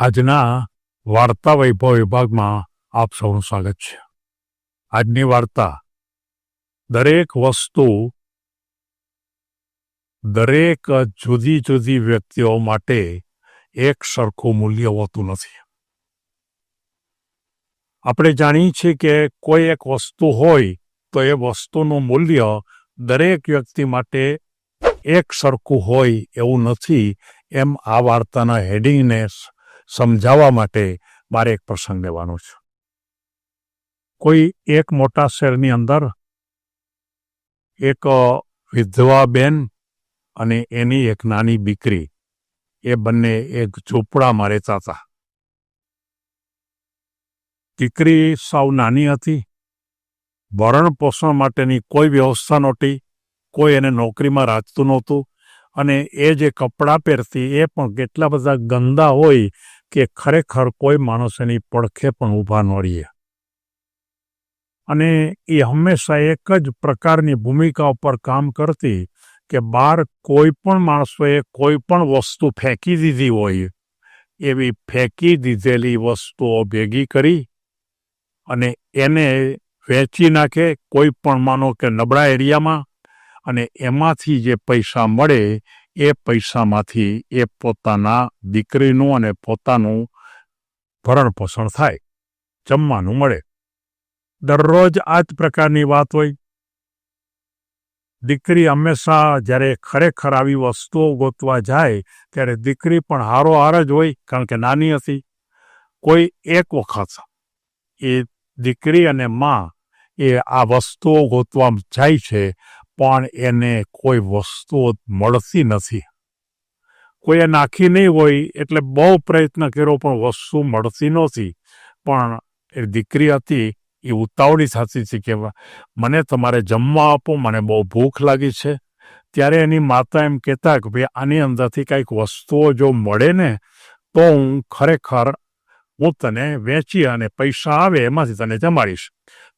આજના વાર્તા વૈભવ વિભાગમાં આપ સૌનું સ્વાગત છે. આજની વાર્તા, દરેક વસ્તુ, દરેક જુદી જુદી વ્યક્તિઓ માટે એક સરખું મૂલ્ય હોતું નથી. આપણે જાણીએ છીએ કે કોઈ એક વસ્તુ હોય તો એ વસ્તુનું મૂલ્ય દરેક વ્યક્તિ માટે એક સરખું હોય એવું નથી એમ આ વાર્તાના હેડિંગને સમજાવવા માટે મારે એક પ્રસંગ લેવાનો છે. કોઈ એક મોટા શહેરની અંદર એક વિધવા બેન અને એની એક નાની દીકરી, એ બંને એક ઝૂંપડામાં રહેતા હતા દીકરી સાવ નાની હતી, ભરણ પોષણ માટેની કોઈ વ્યવસ્થા નહોતી, કોઈ એને નોકરીમાં રાખતું નહોતું અને એ જે કપડાં પહેરતી, એ પણ કેટલા બધા ગંદા હોય કે ખરેખર કોઈ માણસ એની પડખે પણ ઊભા ન રહીએ. અને એ હંમેશા એક જ પ્રકારની ભૂમિકા ઉપર કામ કરતી કે બહાર કોઈ પણ માણસોએ કોઈ પણ વસ્તુ ફેંકી દીધી હોય, એવી ફેંકી દીધેલી વસ્તુઓ ભેગી કરી અને એને વેચી નાખે કોઈ પણ માનો કે નબળા એરિયામાં અને એમાંથી જે પૈસા મળે એ પૈસામાંથી એ પોતાના દીકરીનું અને પોતાનું ભરણ પોષણ થાય, જમવાનું મળે. દરરોજ આ જ પ્રકારની વાત હોય. દીકરી હંમેશા જ્યારે ખરેખર આવી વસ્તુઓ ગોતવા જાય, ત્યારે દીકરી પણ હારો હાર જ હોય, કારણ કે નાની હતી. કોઈ એક વખત એ દીકરી અને માં એ આ વસ્તુઓ ગોતવા જાય છે પણ એને કોઈ વસ્તુઓ મળતી નથી. કોઈએ નાખી નહીં હોય એટલે બહુ પ્રયત્ન કર્યો પણ વસ્તુ મળતી નહોતી. પણ એ દીકરી હતી, એ ઉતાવળી થતી હતી કે મને તમારે જમવા આપો, મને બહુ ભૂખ લાગી છે. ત્યારે એની માતા એમ કહેતા કે ભાઈ, આની અંદરથી કંઈક વસ્તુઓ જો મળે ને, તો હું ખરેખર, હું તને વેચી અને પૈસા આવે, એમાંથી તને જમાડીશ.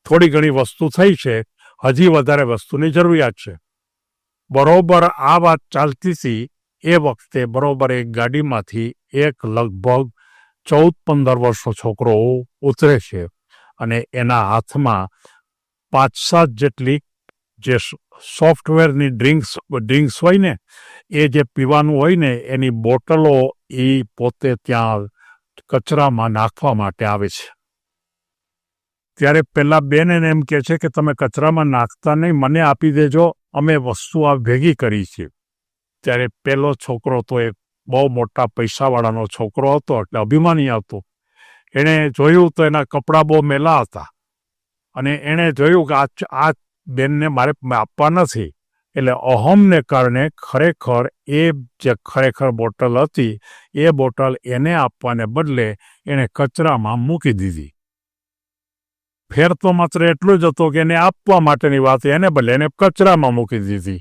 થોડી ઘણી વસ્તુ થઈ છે હજી વધારે વસ્તુની જરૂરિયાત છે. બરોબર આ વાત ચાલતી હતી એ વખતે બરોબર એક ગાડીમાંથી એક લગભગ ચૌદ પંદર વર્ષનો છોકરો ઉતરે છે અને એના હાથમાં પાંચ સાત જેટલી જે સોફ્ટવેરની ડ્રિંક્સ ડ્રિંક્સ હોય ને, એ જે પીવાનું હોય ને, એની બોટલો એ પોતે ત્યાં કચરામાં નાખવા માટે આવે છે. ત્યારે પેલા બેન એને એમ કહે છે કે તમે કચરામાં નાખતા નહીં, મને આપી દેજો, અમે વસ્તુ આ ભેગી કરી છે. ત્યારે પહેલો છોકરો તો એક બહુ મોટા પૈસાવાળાનો છોકરો હતો, એટલે અભિમાની હતો. એણે જોયું તો એના કપડાં બહુ મેલા હતા. અને એણે જોયું કે આ આ બેનને મારે આપવા નથી. એટલે અહમને કારણે ખરેખર એ જે ખરેખર બોટલ હતી, એ બોટલ એને આપવાને બદલે એણે કચરામાં મૂકી દીધી. ફેર તો માત્ર એટલું જ હતું કે એને આપવા માટેની વાત એને બદલે એને કચરામાં મૂકી દીધી.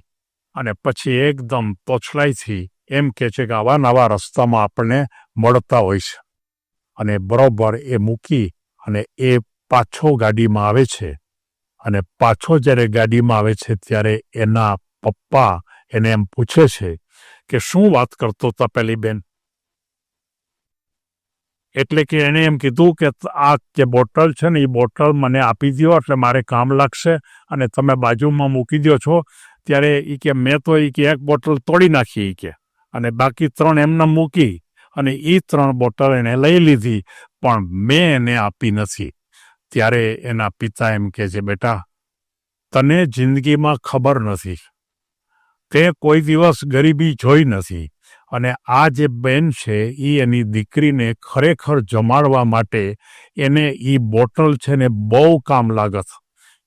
અને પછી એકદમ તોછલાઈથી એમ કે છે કે આવા નવા રસ્તામાં આપણને મળતા હોય છે. અને બરોબર એ મૂકી અને એ પાછો ગાડીમાં આવે છે. અને પાછો જ્યારે ગાડીમાં આવે છે ત્યારે એના પપ્પા એને એમ પૂછે છે કે શું વાત કરતો તપેલી બેન? એટલે કે એણે એમ કીધું કે આ જે બોટલ છે ને, એ બોટલ મને આપી દો એટલે મારે કામ લાગશે અને તમે બાજુમાં મૂકી દો છો. ત્યારે એ કે, મેં તો એ કે એક બોટલ તોડી નાખી એ કે. અને બાકી ત્રણ એમને મૂકી અને એ ત્રણ બોટલ એને લઈ લીધી, પણ મેં એને આપી નથી. ત્યારે એના પિતા એમ કહે છે, બેટા, તને જિંદગીમાં ખબર નથી. તે કોઈ દિવસ ગરીબી જોઈ નથી. અને આ જે બેન છે એ એની દીકરીને ખરેખર જમાડવા માટે એને એ બોટલ છે ને બહુ કામ લાગત.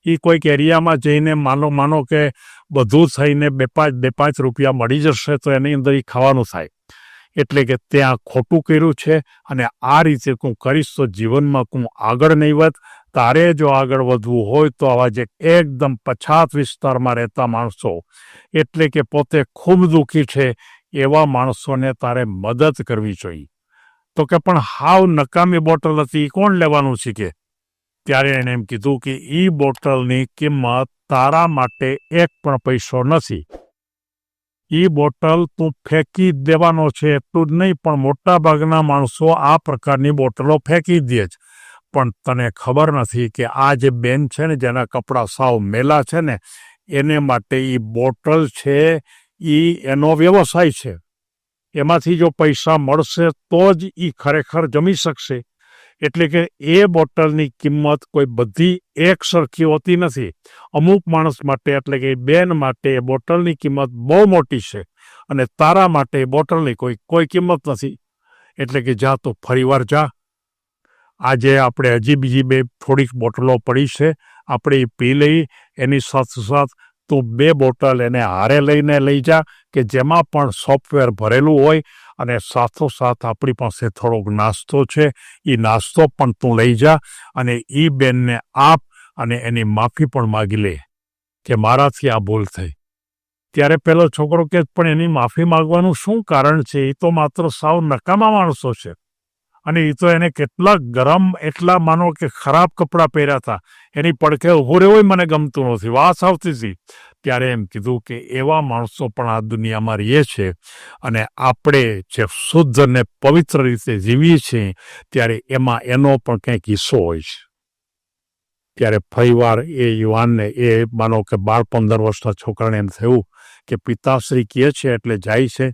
એ કોઈક એરિયામાં જઈને માનો માનો કે બધું થઈને બે પાંચ બે પાંચ રૂપિયા મળી જશે તો એની અંદર એ ખાવાનું થાય. એટલે કે ત્યાં ખોટું કર્યું છે અને આ રીતે હું કરીશ તો જીવનમાં હું આગળ નહીં વધ તારે જો આગળ વધવું હોય તો આવા જે એકદમ પછાત વિસ્તારમાં રહેતા માણસો, એટલે કે પોતે ખૂબ દુઃખી છે એવા માણસોને તારે મદદ કરવી જોઈએ. તો કે પણ હાવ નકામી બોટલ હતી કોણ લેવાનું શીખે? ત્યારે એણે એમ કીધું કે એ બોટલની કિંમત તારા માટે એક પણ પૈસો નથી. એ બોટલ તું ફેંકી દેવાનો છે એટલું જ નહીં, પણ મોટાભાગના માણસો આ પ્રકારની બોટલો ફેંકી દે છે. પણ તને ખબર નથી કે આ જે બેન છે ને, જેના કપડાં સાવ મેલા છે ને, એને માટે એ બોટલ છે એ એનો વ્યવસાય છે. એમાંથી જો પૈસા મળશે તો જ એ ખરેખર જમી શકશે. એટલે કે એ બોટલની કિંમત કોઈ બધી એક સરખી હોતી નથી. અમુક માણસ માટે એટલે કે બેન માટે એ બોટલની કિંમત બહુ મોટી છે અને તારા માટે એ બોટલની કોઈ કોઈ કિંમત નથી. એટલે કે જા તો ફરીવાર જા. આજે આપણે હજી બીજી બે થોડીક બોટલો પડી છે. આપણે એ પી લઈ, એની સાથોસાથ તું બે બોટલ એને હારે લઈને લઈ જા કે જેમાં પણ સોફ્ટવેર ભરેલું હોય અને સાથોસાથ આપણી પાસે થોડોક નાસ્તો છે. એ નાસ્તો પણ તું લઈ જા અને એ બેનને આપ અને એની માફી પણ માગી લે કે મારાથી આ ભૂલ થઈ. ત્યારે પેલો છોકરો કે, પણ એની માફી માગવાનું શું કારણ છે? એ તો માત્ર સાવ નકામા માણસો છે. અને એ તો એને કેટલા ગરમ, એટલા માનો કે ખરાબ કપડાં પહેર્યા હતા. એની પડખે ઊભો રહેવો મને ગમતું નથી વાસ આવતી હતી. ત્યારે એમ કીધું કે એવા માણસો પણ આ દુનિયામાં રહીએ છે અને આપણે જે શુદ્ધ અને પવિત્ર રીતે જીવીએ છીએ, ત્યારે એમાં એનો પણ કંઈક હિસ્સો હોય છે. ત્યારે ફરીવાર એ યુવાનને એ માનો કે બાર પંદર વર્ષના છોકરાને એમ થયું કે પિતાશ્રી કહે છે એટલે જાય છે.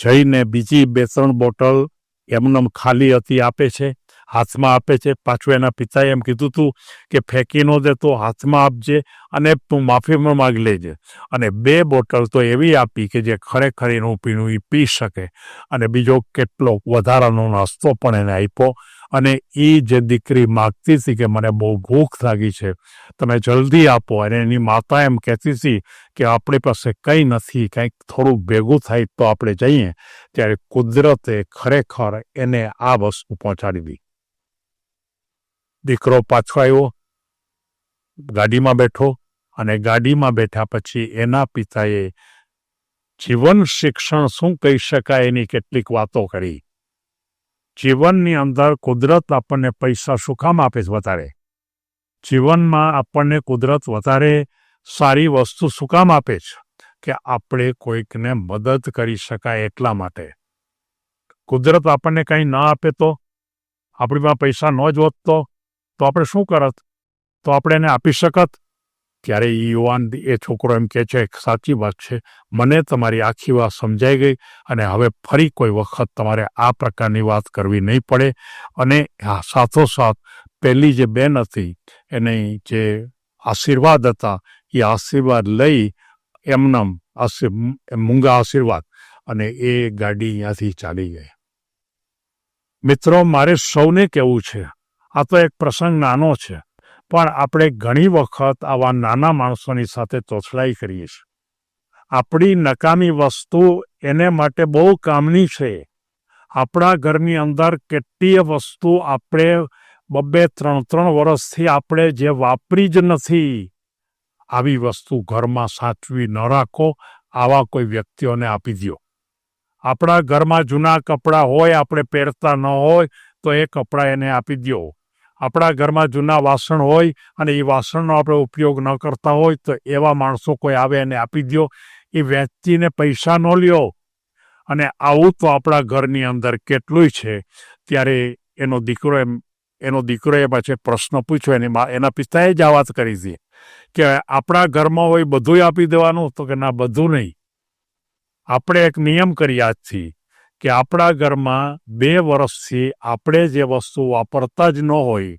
જઈને બીજી બે ત્રણ બોટલ એમનેમ ખાલી હતી આપે છે, હાથમાં આપે છે. પાછું એના પિતાએ એમ કીધું તું કે ફેંકી ન દે તો હાથમાં આપજે અને માફી પણ માગી લેજે. અને બે બોટલ તો એવી આપી કે જે ખરેખર એનું પીણું એ પી શકે. અને બીજો કેટલો વધારાનો નાસ્તો પણ એને આપ્યો. અને એ જે દીકરી માગતી હતી કે મને બહુ ભૂખ લાગી છે, તમે જલ્દી આપો. અને એની માતા એમ કહેતી હતી કે આપણી પાસે કંઈ નથી, કંઈક થોડું ભેગું થાય તો આપણે જઈએ. ત્યારે કુદરતે ખરેખર એને આ વસ્તુ પહોંચાડી દી. દીકરો પાછો આવ્યો, ગાડીમાં બેઠો અને ગાડીમાં બેઠા પછી એના પિતાએ જીવન શિક્ષણ શું કહી શકાય એની કેટલીક વાતો કરી. જીવનની અંદર કુદરત આપણને પૈસા શું આપે છે વધારે? જીવનમાં આપણને કુદરત વધારે સારી વસ્તુ સુકામ કામ આપે છે? કે આપણે કોઈકને મદદ કરી શકાય એટલા માટે. કુદરત આપણને કંઈ ના આપે તો? આપણી પાસે ન જ હોત તો? તો આપણે શું કરત? તો આપણે એને આપી શકત? ત્યારે એ યુવાન એ છોકરો એમ કહે છે, સાચી વાત છે. મને તમારી આખી વાત સમજાઈ ગઈ અને હવે ફરી કોઈ વખત તમારે આ પ્રકારની વાત કરવી નહીં પડે. અને સાથોસાથ પહેલી જે બેન હતી, એને જે આશીર્વાદ હતા એ આશીર્વાદ લઈ એમનામ મૂંગા આશીર્વાદ અને એ ગાડી અહીંયાથી ચાલી ગઈ. મિત્રો, મારે સૌને કહેવું છે, આ તો એક પ્રસંગ નાનો છે. પણ આપણે ઘણી વખત આવા નાના માણસોની સાથે તોછડાઈ કરીએ છીએ. આપણી નકામી વસ્તુ એને માટે બહુ કામની છે. આપણા ઘરની અંદર કેટલીય વસ્તુ આપણે બબ્બે ત્રણ ત્રણ વર્ષથી આપણે જે વાપરી જ નથી. આવી વસ્તુ ઘરમાં સાચવી ન રાખો, આવા કોઈ વ્યક્તિઓને આપી દો આપણા ઘરમાં જૂના કપડાં હોય, આપણે પહેરતા ન હોય, તો એ કપડાં એને આપી દો આપણા ઘરમાં જૂના વાસણ હોય અને એ વાસણનો આપણે ઉપયોગ ન કરતા હોય તો એવા માણસો કોઈ આવે એને આપી દો એ વેચીને પૈસા ન લ્યો. અને આવું તો આપણા ઘરની અંદર કેટલું છે. ત્યારે એનો દીકરો એમ, એનો દીકરો એ પાછે પ્રશ્ન પૂછ્યો એની મા, એના પિતાએ જ આ વાત કરી હતી કે આપણા ઘરમાં હોય બધું આપી દેવાનું તો કે ના, બધું નહીં. આપણે એક નિયમ કરી આજથી. કે આપણા ઘરમાં બે વર્ષથી આપણે જે વસ્તુ વાપરતા જ ન હોય,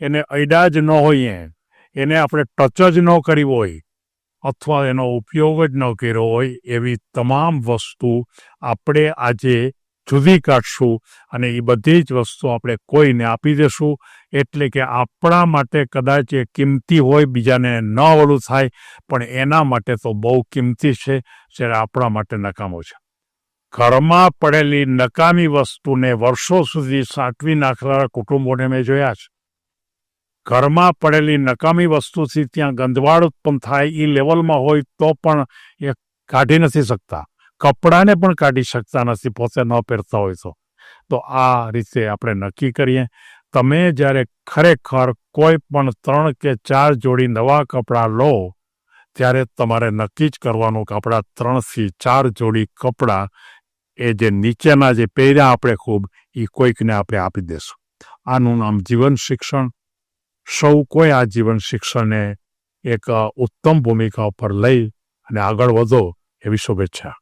એને અડ્યા જ ન હોઈએ, એને આપણે ટચ જ ન કરી હોય, અથવા એનો ઉપયોગ જ ન કર્યો હોય, એવી તમામ વસ્તુ આપણે આજે જુદી કાઢશું અને એ બધી જ વસ્તુ આપણે કોઈને આપી દેશું. એટલે કે આપણા માટે કદાચ એ કિંમતી હોય, બીજાને ન ઓલું થાય, પણ એના માટે તો બહુ કિંમતી છે, જ્યારે આપણા માટે નકામો છે. ઘરમાં પડેલી નકામી વસ્તુને વર્ષો સુધી સાચવી નાખનારા કુટુંબોને મેં જોયા છે. ઘરમાં પડેલી નકામી વસ્તુથી ત્યાં ગંધવાડ ઉત્પન્ન થાય એ લેવલમાં હોય તો પણ એ કાઢી નથી શકતા. કપડાને પણ કાઢી શકતા નથી, પોતે ન પહેરતા હોય તો. તો આ રીતે આપણે નક્કી કરીએ. તમે જ્યારે ખરેખર કોઈ પણ ત્રણ કે ચાર જોડી નવા કપડાં લો, ત્યારે તમારે નક્કી જ કરવાનું કે આપણા ત્રણથી ચાર જોડી કપડાં એ જે નીચેના જે પહેર્યા આપણે ખૂબ, એ કોઈકને આપણે આપી દેશું. આનું નામ જીવન શિક્ષણ. સૌ કોઈ આ જીવન શિક્ષણને એક ઉત્તમ ભૂમિકા પર લઈ અને આગળ વધો એવી શુભેચ્છા.